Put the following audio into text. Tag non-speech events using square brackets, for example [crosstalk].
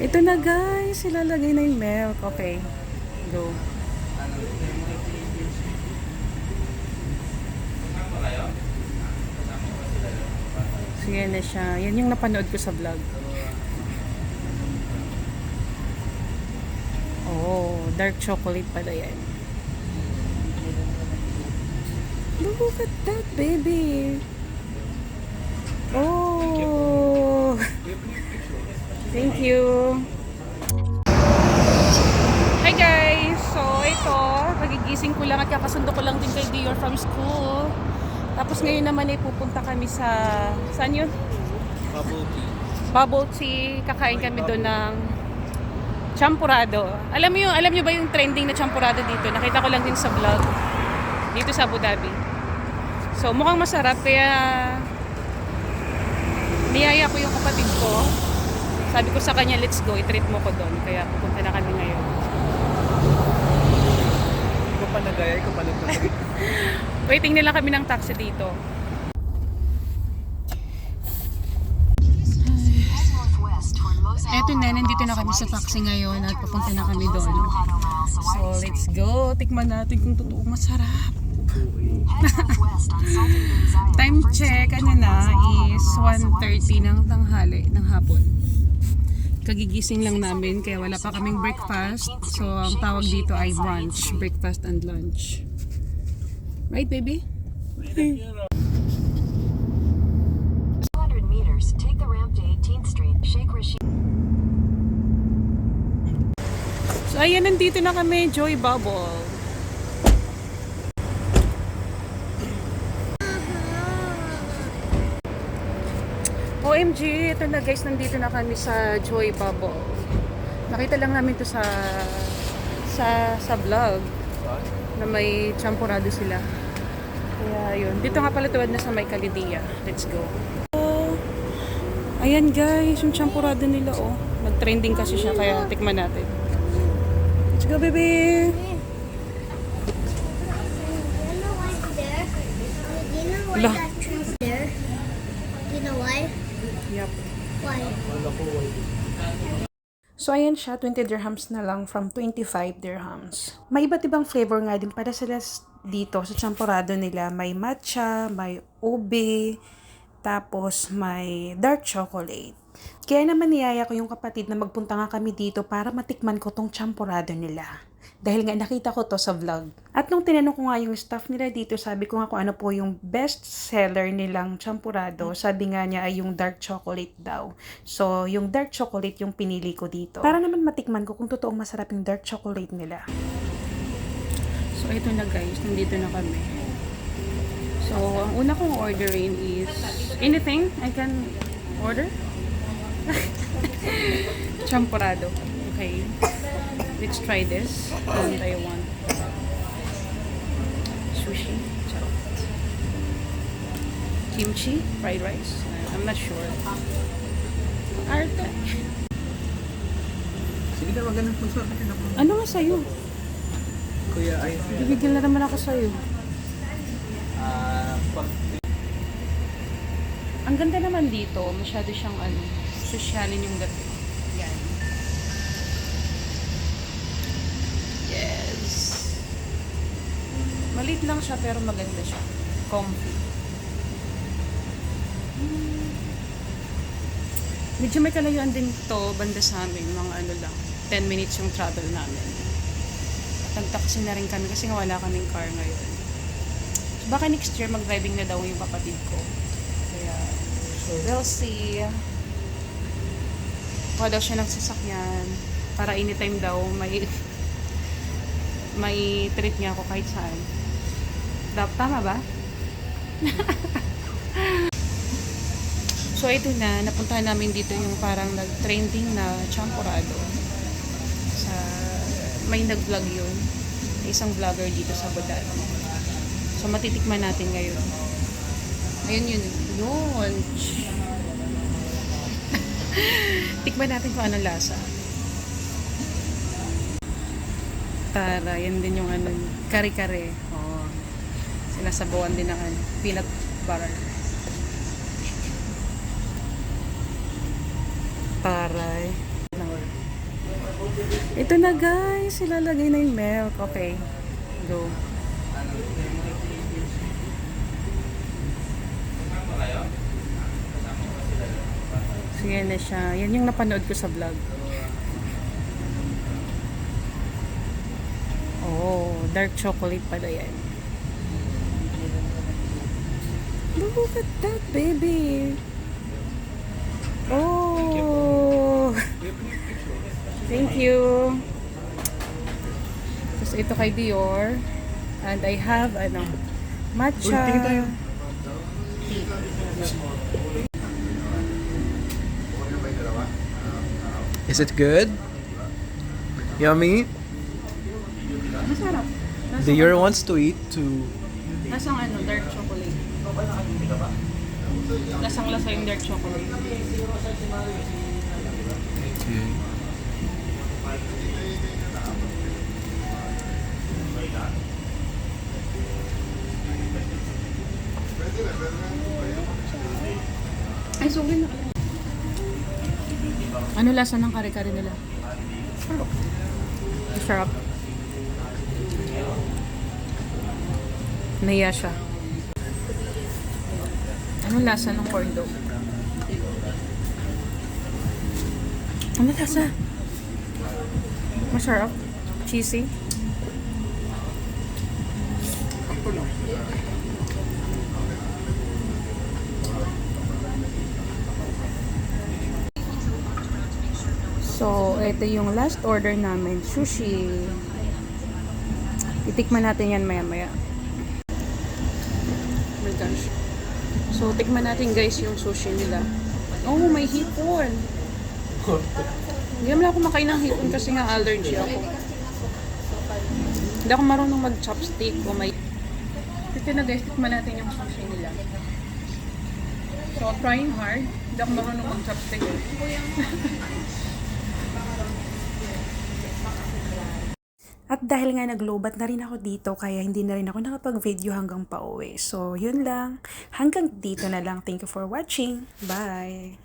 Ito na guys, ilalagay na yung milk. Okay, go. So yan na siya. Yan yung napanood ko sa vlog. Oh, dark chocolate pala yan. Look at that, baby. Oh. Kakasundo ko lang din kay Dior from school. Tapos ngayon naman ay pupunta kami sa... Saan yun? Bubble tea. Bubble tea. Kakain kami doon ng champurado. Alam mo yung, alam niyo ba yung trending na champurado dito? Nakita ko lang din sa vlog. Dito sa Abu Dhabi. So mukhang masarap kaya niyaya ko yung kapatid ko. Sabi ko sa kanya, let's go, i-treat mo ko doon. Kaya pupunta na kami ngayon. Ikaw pa nagaya, ikaw pa nagtuturi. [laughs] Waiting nila kami ng taxi dito. Eto na, nandito na kami sa taxi ngayon at papunta na kami doon. So, let's go. Tikman natin kung totoo masarap. [laughs] Time check, ano na, is 1.30 ng tanghali, ng hapon. Kagigising lang namin, kaya wala pa kaming breakfast. So, ang tawag dito ay brunch, breakfast and lunch. Right, baby? 200 meters, take the ramp to 18th Street, Sheikh Rashid. So, ayan, nandito na kami, Joy Bubble. OMG, ito na guys, nandito na kami sa Joy Bubble. Nakita lang namin to sa sa sa vlog na may champurado sila. Kaya yun. Dito nga pala tuwad na sa may Kalidia. Let's go. Oh, ayan guys, yung champurado nila oh. Nag-trending kasi siya kaya tikman natin. Let's go baby! You So, ayan siya, 20 dirhams na lang from 25 dirhams. May iba't ibang flavor nga din para sila dito sa champorado nila. May matcha, may ube, tapos may dark chocolate. Kaya naman niyaya ko yung kapatid na magpunta nga kami dito para matikman ko tong champorado nila. Dahil nga nakita ko to sa vlog. At nung tinanong ko nga yung staff nila dito, sabi ko nga kung ano po yung best seller nilang champurado, sabi nga niya ay yung dark chocolate daw. So, yung dark chocolate yung pinili ko dito. Para naman matikman ko kung totoong masarap yung dark chocolate nila. So, ito na guys, nandito na kami. So, ang una kong orderin is anything I can order? [laughs] Champurado. Okay. Let's try this from Taiwan. Sushi. Charot. Kimchi. Fried rice. I'm not sure. Arte. Sige na, wag ganun. Ako. Ano nga sa'yo? Kuya, ay. Bibigyan na naman ako sa'yo. Ah, pag Ang ganda naman dito. Masyado siyang ano, sosyalin yung gabi. Yan. Maliit lang siya pero maganda siya. Comfy. Mm. Medyo may kalayuan din to banda sa amin. Mga ano lang. 10 minutes yung travel namin. At nag-taxi na rin kami kasi nga wala kaming car ngayon. So baka next year mag-driving na daw yung kapatid ko. Kaya, we'll see. Kuha daw siya ng sasakyan para anytime daw may [laughs] may treat niya ako kahit saan. Dap- Tama ba? so, ito na. Napuntahan namin dito yung parang nag-trending na champurado. Sa, may nag-vlog yun. Isang vlogger dito sa Dhabi. So, matitikman natin ngayon. Ayun yun. Yun. [laughs] Tikman natin kung anong lasa. Tara, yan din yung ano, kare-kare. Sinasabawan din ng ano, peanut butter. Taray. Ito na guys, ilalagay na yung milk. Okay, go. So yan na siya. Yan yung napanood ko sa vlog. Oh, dark chocolate pala yan. Look at that, baby. Oh. Thank you. Tapos ito kay Dior. And I have, ano, matcha. Uy, tayo. Is it good? Yummy? Masarap. Dior wants to eat too. Lasang ano, dark chocolate. Lasang lasa yung dark chocolate. Okay. Ay, sorry na. Ano lasa ng kare-kare nila? Sarap. Sarap. Naya siya. Ano lasa ng corn dog? Ano lasa? Masarap. Cheesy. So, ito yung last order namin. Sushi. Itikman natin yan maya-maya. Oh my gosh. So, tikman natin guys yung sushi nila. Oh, may hipon. Hindi naman ako makain ng hipon kasi nga allergy ako. Hindi ako marunong mag-chopstick o may... Ito na guys, tikman natin yung sushi nila. So, trying hard. Hindi ako marunong mag-chopstick. [laughs] At dahil nga naglobat na rin ako dito, kaya hindi na rin ako nakapag-video hanggang pauwi. So, yun lang. Hanggang dito na lang. Thank you for watching. Bye!